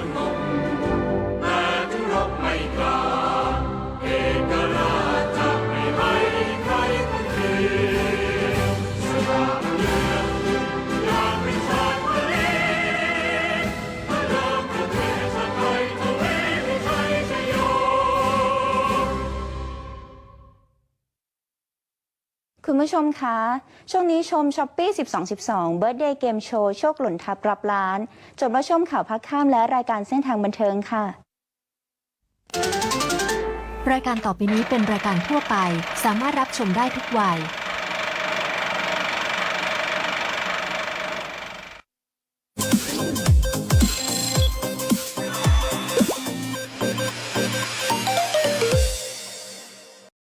รัก คุณผู้ชมคะ ช่วงนี้ชมช้อปปี้ 12 12เบิร์ d เดย์เกมโชว์โชคหล่นทับรับล้าน จบมาชมข่าวพักข้ามและรายการเส้นทางบันเทิงค่ะ รายการต่อไปนี้เป็นรายการทั่วไป สามารถรับชมได้ทุกวัย